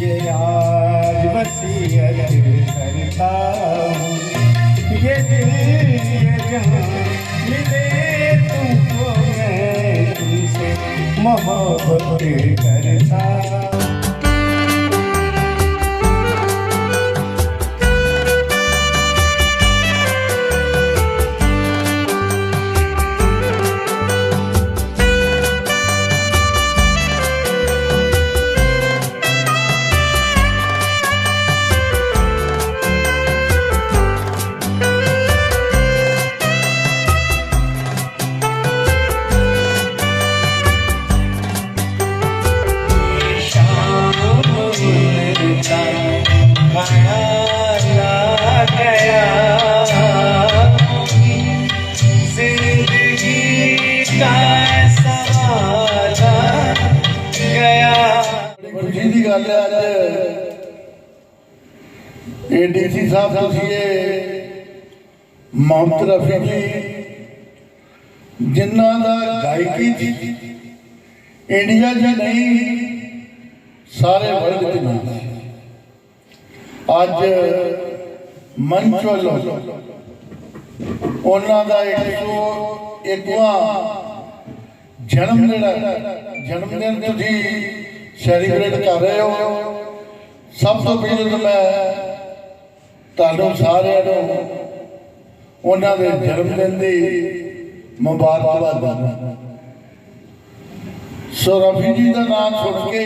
ये आज वसीयत करता हूँ ये दिल ये जहाँ मिले तुमको मैं तुमसे मोहब्बत करता हूँ ਖੁਸ਼ੀ ਦੀ ਗੱਲ ਹੈ ਅੱਜ ਏਡੀਸੀ ਸਾਹਿਬ ਤੁਸੀਂ ਇਹ ਮੁਹੰਮਦ ਰਫੀ ਜੀ ਜਿਨ੍ਹਾਂ ਦਾ ਗਾਇਕੀ ਚ ਇੰਡੀਆ 'ਚ ਨਹੀਂ, ਸਾਰੇ ਵਰਲਡ 'ਚ ਨਾਮ ਅੱਜ ਮੰਚ ਵੱਲੋਂ ਉਹਨਾਂ ਦਾ 101ਵਾਂ ਜਨਮ ਦਿਨ ਹੈ। ਜਨਮ ਦਿਨ ਤੁਸੀਂ ਸੈਲੀਬ੍ਰੇਟ ਕਰ ਰਹੇ ਹੋ ਸਭ ਤੋਂ ਪਹਿਲਾਂ ਤਾਂ ਮੈਂ ਤੁਹਾਨੂੰ ਸਾਰਿਆਂ ਨੂੰ ਉਹਨਾਂ ਦੇ ਜਨਮ ਦਿਨ ਦੀ ਮੁਬਾਰਕਬਾਦ ਦਿੰਦਾ ਸੋ ਰਫੀ ਜੀ ਦਾ ਨਾਮ ਸੁਣ ਕੇ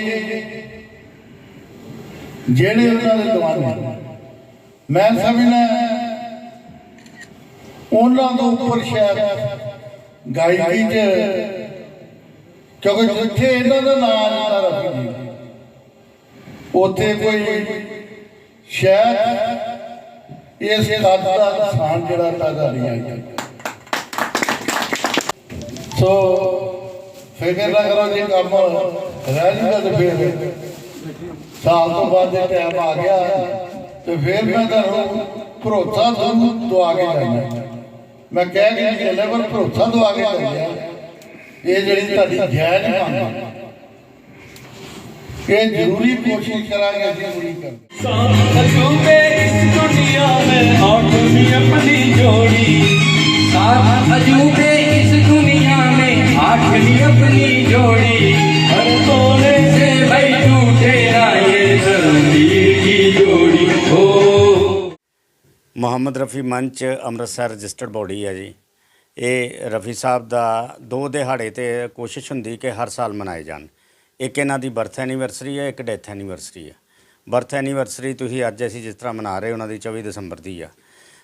ਜਿਹੜੇ ਉਹਨਾਂ ਦੇ ਦੀਵਾਨੇ ਮੈਂ ਸਮਝਦਾ ਉਹਨਾਂ ਤੋਂ ਉੱਪਰ ਸ਼ਾਇਦ ਗਾਇਕੀ ਚ ਕਿਉਂਕਿ ਜਿੱਥੇ ਇਹਨਾਂ ਦਾ ਨਾਮ ਆਉਂਦਾ ਰਫੀ ਜੀ, ਉੱਥੇ ਕੋਈ ਸ਼ਾਇਦ ਇਸ ਕੱਦ ਦਾ ਇਨਸਾਨ ਜਿਹੜਾ ਪੈਦਾ ਨਹੀਂ ਆਇਆ ਸੋ ਫਿਕਰ ਨਾ ਕਰੋ ਜੇ, ਕੰਮ ਰਹਿ ਜੂਗਾ ਤੇ ਫਿਰ ਸਾਲ ਤੋਂ ਬਾਅਦ ਜੇ ਟਾਈਮ ਆ ਗਿਆ ਤੇ ਫਿਰ ਮੈਂ ਤੁਹਾਨੂੰ ਭਰੋਸਾ ਤੁਹਾਨੂੰ ਦਵਾ ਕੇ ਜਾਣਾ ਮੈਂ ਕਹਿ ਕੇ ਨਹੀਂ ਚੱਲਿਆ ਪਰ ਭਰੋਸਾ ਦਵਾ ਕੇ ਜਾਣਾ یہ جڑی تاری جائز مانگ یہ ضروری کوشش کرا گے ضروری اس دنیا میں اور دنیا اپنی جوڑی ساتھ عجوبے اس دنیا میں آٹھنی اپنی جوڑی ہر تولے سے بھائی ٹوٹے نہ محمد رفیع منچ امرتسر رجسٹرڈ باڈی ہے جی ਇਹ ਰਫੀ ਸਾਹਿਬ ਦਾ ਦੋ ਦਿਹਾੜੇ ਤੇ ਕੋਸ਼ਿਸ਼ ਹੁੰਦੀ ਕਿ ਹਰ ਸਾਲ ਮਨਾਏ ਜਾਣ। ਇੱਕ ਇਹਨਾਂ ਦੀ ਬਰਥ ਐਨੀਵਰਸਰੀ ਹੈ, ਇੱਕ ਡੈਥ ਐਨੀਵਰਸਰੀ ਹੈ। ਬਰਥ ਐਨੀਵਰਸਰੀ ਤੁਸੀਂ ਅੱਜ ਅਸੀਂ ਜਿਸ ਤਰ੍ਹਾਂ ਮਨਾ ਰਹੇ, ਉਹਨਾਂ ਦੀ 24 ਦਸੰਬਰ ਦੀ ਆ।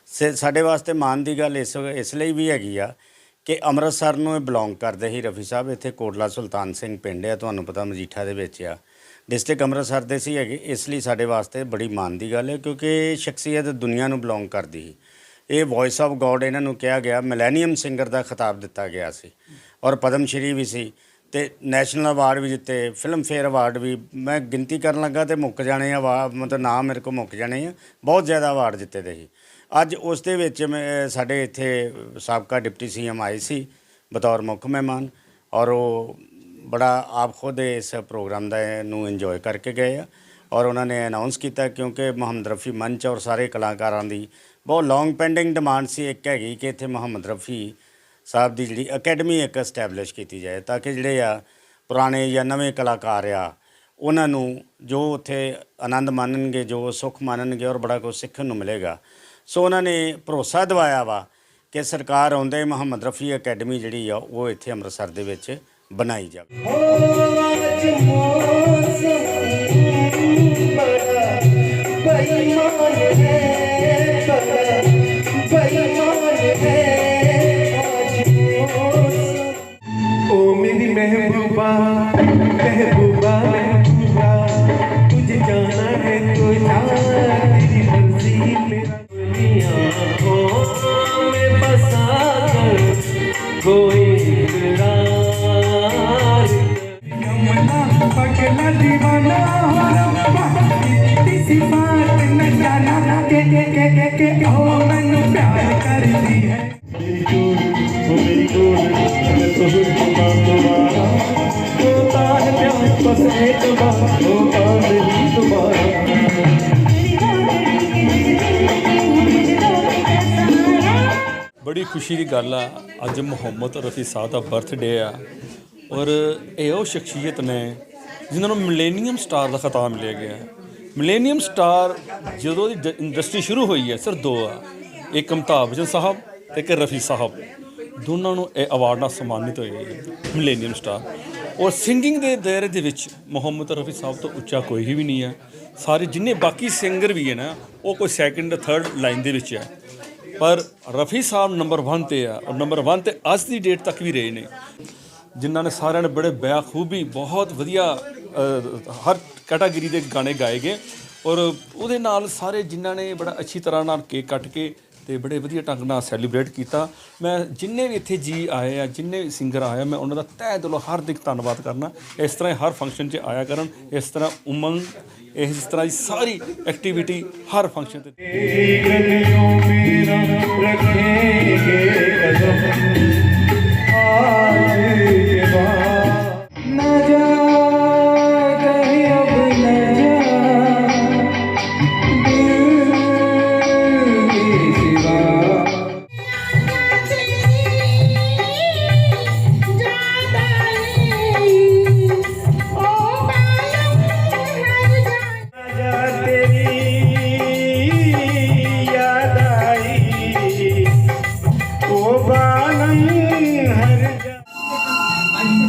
ਸੇ- ਸਾਡੇ ਵਾਸਤੇ ਮਾਣ ਦੀ ਗੱਲ ਇਸ ਇਸ ਲਈ ਵੀ ਹੈਗੀ ਆ ਕਿ ਅੰਮ੍ਰਿਤਸਰ ਨੂੰ ਇਹ ਬਿਲੋਂਗ ਕਰਦੇ ਸੀ ਰਫੀ ਸਾਹਿਬ। ਇੱਥੇ ਕੋਟਲਾ ਸੁਲਤਾਨ ਸਿੰਘ ਪਿੰਡ ਹੈ ਤੁਹਾਨੂੰ ਪਤਾ ਮਜੀਠਾ ਦੇ ਵਿੱਚ ਆ। ਡਿਸਟ੍ਰਿਕਟ ਅੰਮ੍ਰਿਤਸਰ ਦੇ ਸੀ ਹੈਗੇ, ਇਸ ਲਈ ਸਾਡੇ ਵਾਸਤੇ ਬੜੀ ਮਾਣ ਦੀ ਗੱਲ ਹੈ ਕਿਉਂਕਿ ਇਹ ਸ਼ਖਸੀਅਤ ਦੁਨੀਆ ਨੂੰ ਬਿਲੋਂਗ ਕਰਦੀ ਸੀ। ਇਹ ਵੌਇਸ ਆਫ ਗੋਡ ਇਹਨਾਂ ਨੂੰ ਕਿਹਾ ਗਿਆ ਮਿਲੇਨੀਅਮ ਸਿੰਗਰ ਦਾ ਖਿਤਾਬ ਦਿੱਤਾ ਗਿਆ ਸੀ। ਔਰ ਪਦਮ ਸ਼੍ਰੀ ਵੀ ਸੀ ਤੇ ਨੈਸ਼ਨਲ ਅਵਾਰਡ ਵੀ ਜਿੱਤੇ ਫਿਲਮ ਫੇਅਰ ਅਵਾਰਡ ਵੀ। ਮੈਂ ਗਿਣਤੀ ਕਰਨ ਲੱਗਾ ਤੇ ਮੁੱਕ ਜਾਣੇ ਆ ਮਤਲਬ ਨਾਮ ਮੇਰੇ ਕੋਲ ਮੁੱਕ ਜਾਣੇ ਆ। ਬਹੁਤ ਜ਼ਿਆਦਾ ਅਵਾਰਡ ਜਿੱਤੇ ਦੇ ਸੀ। ਅੱਜ ਉਸ ਦੇ ਵਿੱਚ ਮੈਂ, ਸਾਡੇ ਇੱਥੇ ਸਾਬਕਾ ਡਿਪਟੀ ਸੀਐਮ ਆਏ ਸੀ, ਬਤੌਰ ਮੁੱਖ ਮਹਿਮਾਨ। ਔਰ ਉਹ ਬੜਾ ਆਪ ਖੁਦ ਇਸ ਪ੍ਰੋਗਰਾਮ ਦਾ ਨੂੰ ਇੰਜੋਏ ਕਰਕੇ ਗਏ ਆ। ਔਰ ਉਹਨਾਂ ਨੇ ਅਨਾਉਂਸ ਕੀਤਾ ਕਿਉਂਕਿ ਮੁਹੰਮਦ ਰਫੀ ਮੰਚ ਔਰ ਸਾਰੇ ਕਲਾਕਾਰਾਂ ਦੀ ਬਹੁਤ ਲੌਂਗ ਪੈਂਡਿੰਗ ਡਿਮਾਂਡ ਸੀ, ਇੱਕ ਹੈਗੀ ਕਿ ਇੱਥੇ ਮੁਹੰਮਦ ਰਫੀ ਸਾਹਿਬ ਦੀ ਜਿਹੜੀ ਅਕੈਡਮੀ ਇੱਕ ਐਸਟੈਬਲਿਸ਼ ਕੀਤੀ ਜਾਏ, ਤਾਂ ਕਿ ਜਿਹੜੇ ਆ ਪੁਰਾਣੇ ਜਾਂ ਨਵੇਂ ਕਲਾਕਾਰ ਆ, ਉਹਨਾਂ ਨੂੰ ਜੋ ਉੱਥੇ ਆਨੰਦ ਮਾਣਨਗੇ, ਜੋ ਸੁੱਖ ਮਾਣਨਗੇ ਔਰ ਬੜਾ ਕੁਝ ਸਿੱਖਣ ਨੂੰ ਮਿਲੇਗਾ। ਸੋ ਉਹਨਾਂ ਨੇ ਭਰੋਸਾ ਦਿਵਾਇਆ ਵਾ ਕਿ ਸਰਕਾਰ ਆਉਂਦੇ ਮੁਹੰਮਦ ਰਫੀ ਅਕੈਡਮੀ ਜਿਹੜੀ ਆ, ਉਹ ਇੱਥੇ ਅੰਮ੍ਰਿਤਸਰ ਦੇ ਵਿੱਚ ਬਣਾਈ ਜਾਵੇ। Bahia. ਖੁਸ਼ੀ ਦੀ ਗੱਲ ਆ, ਅੱਜ ਮੁਹੰਮਦ ਰਫੀ ਸਾਹਿਬ ਦਾ ਬਰਥਡੇ ਆ। ਔਰ ਇਹ ਉਹ ਸ਼ਖਸੀਅਤ ਨੇ ਜਿਨ੍ਹਾਂ ਨੂੰ ਮਿਲੇਨੀਅਮ ਸਟਾਰ ਦਾ ਖਿਤਾਬ ਮਿਲਿਆ ਗਿਆ। ਮਿਲੇਨੀਅਮ ਸਟਾਰ ਜਦੋਂ ਦੀ ਇੰਡਸਟਰੀ ਸ਼ੁਰੂ ਹੋਈ ਹੈ ਸਰ ਦੋ ਆ। ਇੱਕ ਅਮਤਾਬ ਬੱਚਨ ਸਾਹਿਬ ਤੇ ਇੱਕ ਰਫੀ ਸਾਹਿਬ। ਦੋਨਾਂ ਨੂੰ ਇਹ ਅਵਾਰਡ ਨਾਲ ਸਨਮਾਨਿਤ ਹੋਏ ਹੈ ਮਿਲੇਨੀਅਮ ਸਟਾਰ ਔਰ ਸਿੰਗਿੰਗ ਦੇ ਦਾਇਰੇ ਦੇ ਵਿੱਚ ਮੁਹੰਮਦ ਰਫੀ ਸਾਹਿਬ ਤੋਂ ਉੱਚਾ ਕੋਈ ਵੀ ਨਹੀਂ ਹੈ ਸਾਰੇ ਜਿੰਨੇ ਬਾਕੀ ਸਿੰਗਰ ਵੀ ਹੈ ਨਾ, ਉਹ ਕੋਈ ਸੈਕੰਡ ਥਰਡ ਲਾਈਨ ਦੇ ਵਿੱਚ ਹੈ ਪਰ ਰਫੀ ਸਾਹਿਬ ਨੰਬਰ 1 ਤੇ ਆ ਔਰ ਨੰਬਰ 1 ਤੇ ਅੱਜ ਦੀ ਡੇਟ ਤੱਕ ਵੀ ਰਹੇ ਨੇ। ਜਿਨ੍ਹਾਂ ਨੇ ਸਾਰਿਆਂ ਨੇ ਬੜੇ ਬਖੂਬੀ, ਬਹੁਤ ਵਧੀਆ ਹਰ ਕੈਟਾਗਰੀ ਦੇ ਗਾਣੇ ਗਾਏ ਗਏ। ਔਰ ਉਹਦੇ ਨਾਲ ਸਾਰੇ ਜਿਨ੍ਹਾਂ ਨੇ ਬੜਾ ਅੱਛੀ ਤਰ੍ਹਾਂ ਨਾਲ ਕੇਕ ਕੱਟ ਕੇ ਤੇ ਬੜੇ ਵਧੀਆ ਢੰਗ ਨਾਲ ਸੈਲੀਬ੍ਰੇਟ ਕੀਤਾ। ਮੈਂ ਜਿੰਨੇ ਵੀ ਇੱਥੇ ਜੀ ਆਏ ਆ, ਜਿੰਨੇ ਵੀ ਸਿੰਗਰ ਆਏ ਆ, ਮੈਂ ਉਹਨਾਂ ਦਾ ਤਹਿ ਦਿਲੋਂ ਹਾਰਦਿਕ ਧੰਨਵਾਦ ਕਰਨਾ। ਇਸ ਤਰ੍ਹਾਂ ਹਰ ਫੰਕਸ਼ਨ 'ਚ ਆਇਆ ਕਰਨ, ਇਸ ਤਰ੍ਹਾਂ ਉਮੰਗ ਇਸ ਤਰ੍ਹਾਂ ਦੀ ਸਾਰੀ ਐਕਟੀਵਿਟੀ ਹਰ ਫੰਕਸ਼ਨ ਤੇ।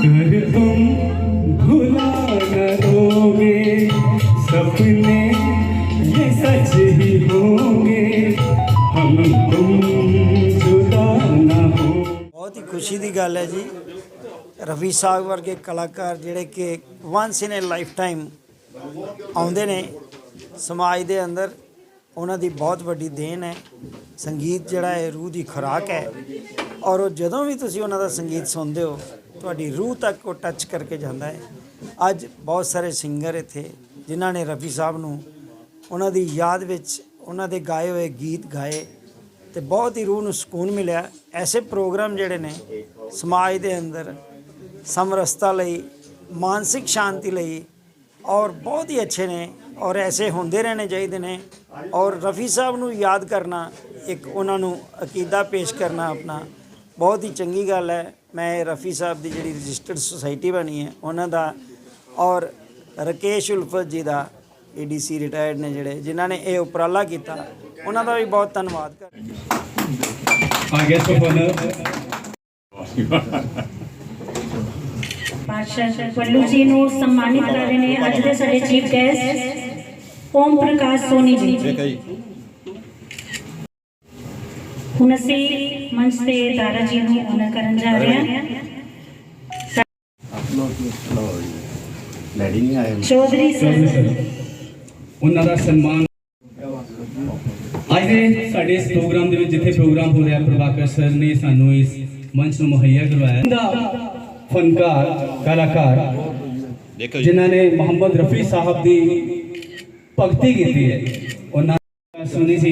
कर तुम भुला न दोगे सपने ये सच ही होंगे हम तुम जुदा न हो ਬਹੁਤ ਹੀ ਖੁਸ਼ੀ ਦੀ ਗੱਲ ਹੈ ਜੀ ਰਫੀ ਸਾਹਿਬ ਵਰਗੇ ਕਲਾਕਾਰ ਜਿਹੜੇ ਕਿ once in a lifetime ਆਉਂਦੇ ਨੇ ਸਮਾਜ ਦੇ ਅੰਦਰ ਉਹਨਾਂ ਦੀ ਬਹੁਤ ਵੱਡੀ ਦੇਣ ਹੈ ਸੰਗੀਤ ਜਿਹੜਾ ਹੈ ਰੂਹ ਦੀ ਖੁਰਾਕ ਹੈ ਔਰ ਉਹ ਜਦੋਂ ਵੀ ਤੁਸੀਂ ਉਹਨਾਂ ਦਾ ਸੰਗੀਤ ਸੁਣਦੇ ਹੋ ਤੁਹਾਡੀ ਰੂਹ ਤੱਕ ਉਹ ਟੱਚ ਕਰਕੇ ਜਾਂਦਾ ਹੈ। ਅੱਜ ਬਹੁਤ ਸਾਰੇ ਸਿੰਗਰ ਇੱਥੇ, ਜਿਨ੍ਹਾਂ ਨੇ ਰਫੀ ਸਾਹਿਬ ਨੂੰ ਉਹਨਾਂ ਦੀ ਯਾਦ ਵਿੱਚ ਉਹਨਾਂ ਦੇ ਗਾਏ ਹੋਏ ਗੀਤ ਗਾਏ ਤੇ ਬਹੁਤ ਹੀ ਰੂਹ ਨੂੰ ਸਕੂਨ ਮਿਲਿਆ। ਐਸੇ ਪ੍ਰੋਗਰਾਮ ਜਿਹੜੇ ਨੇ ਸਮਾਜ ਦੇ ਅੰਦਰ ਸਮਰਸਤਾ ਲਈ, ਮਾਨਸਿਕ ਸ਼ਾਂਤੀ ਲਈ ਔਰ ਬਹੁਤ ਹੀ ਅੱਛੇ ਨੇ ਔਰ ਐਸੇ ਹੁੰਦੇ ਰਹਿਣੇ ਚਾਹੀਦੇ ਨੇ ਔਰ ਰਫੀ ਸਾਹਿਬ ਨੂੰ ਯਾਦ ਕਰਨਾ ਇੱਕ ਉਹਨਾਂ ਨੂੰ ਅਕੀਦਾ ਪੇਸ਼ ਕਰਨਾ ਆਪਣਾ ਬਹੁਤ ਹੀ ਚੰਗੀ ਗੱਲ ਹੈ। ਮੈਂ ਰਫੀ ਸਾਹਿਬ ਦੀ ਜਿਹੜੀ ਰਜਿਸਟਰਡ ਸੁਸਾਇਟੀ ਬਣੀ ਹੈ ਉਹਨਾਂ ਦਾ ਔਰ ਰਕੇਸ਼ ਉਲਫਤ ਜੀ ਦਾ ਏਡੀਸੀ ਰਿਟਾਇਰਡ ਨੇ ਜਿਹੜੇ ਜਿਨ੍ਹਾਂ ਨੇ ਇਹ ਉਪਰਾਲਾ ਕੀਤਾ ਉਹਨਾਂ ਦਾ ਵੀ ਬਹੁਤ ਧੰਨਵਾਦ ਕਰ honor ਪਾਤਸ਼ਾਹ ਪੱਲੂ ਜੀ ਨੂੰ ਸਨਮਾਨਿਤ ਕਰ ਰਹੇ ਨੇ ਅੱਜ ਦੇ ਸਾਡੇ ਚੀਫ ਗੈਸਟ ਓਮ ਪ੍ਰਕਾਸ਼ ਸੋਨੀ ਜੀ। ਹੁਣ ਅਸੀਂ ਮੰਚ ਤੇ ਦਾਰਾ ਜੀ ਨੂੰ ਆਨਰ ਕਰਨ ਜਾ ਰਹੇ ਹਾਂ। ਲੈਡੀ ਨਹੀਂ ਆਏ ਚੌਧਰੀ ਸਰ ਉਹਨਾਂ ਦਾ ਸਨਮਾਨ ਅੱਜ ਦੇ ਸਾਡੇ ਇਸ ਪ੍ਰੋਗਰਾਮ ਦੇ ਵਿੱਚ ਜਿੱਥੇ ਪ੍ਰੋਗਰਾਮ ਹੋ ਰਿਹਾ ਪ੍ਰਭਾਕਰ ਸਰ ਨੇ ਸਾਨੂੰ ਇਸ ਮੰਚ ਨੂੰ ਮੁਹੱਈਆ ਕਰਵਾਇਆ। ਦਾ ਫਨਕਾਰ ਕਲਾਕਾਰ ਜਿਨ੍ਹਾਂ ਨੇ ਮੁਹੰਮਦ ਰਫੀ ਸਾਹਿਬ ਦੀ ਭਗਤੀ ਕੀਤੀ ਹੈ। ਉਹਨਾਂ ਦਾ ਸੁਣੀ ਸੀ।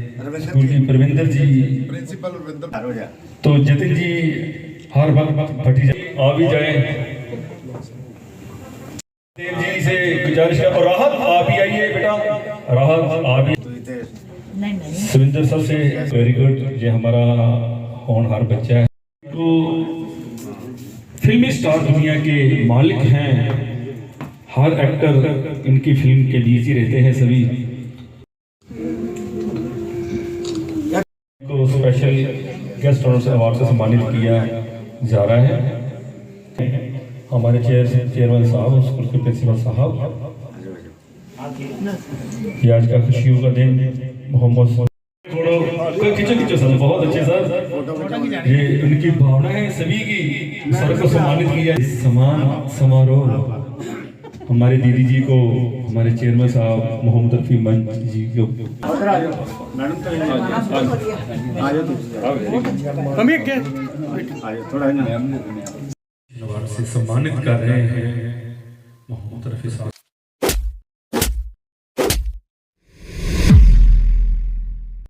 اسکول میں پرویندر جی تو جتن جی ہر وقت بھٹی جائے آ بھی جائیں۔ دیو جی سے گزارش ہے اور راحت آپ ہی آئیے بیٹا۔ راحت آپ ہی سوندر سب سے ویری گڈ یہ ہمارا ہونہار بچہ ہے۔ تو فلمی سٹار دنیا کے مالک ہیں۔ ہر ایکٹر ان کی فلم کے لیے ہی رہتے ہیں سبھی۔ گیسٹ آنر سے ایوارڈ سے سمانت کیا جا رہا ہے۔ ہمارے چیئر صاحب اسکول کے پرنسپل صاحب۔ یہ آج کا خوشیوں کا دن۔ محمد کچھ کچھ سر، بہت اچھے سر۔ یہ ان کی بھاونا ہے سبھی کی۔ سر کو سمانت کیا۔ سمان سماروہ ہمارے دیدی جی کو ہمارے چیئرمین صاحب محمد رفیع منج جی کو۔ سے سمانت کر رہے ہیں۔ محمد رفیع صاحب۔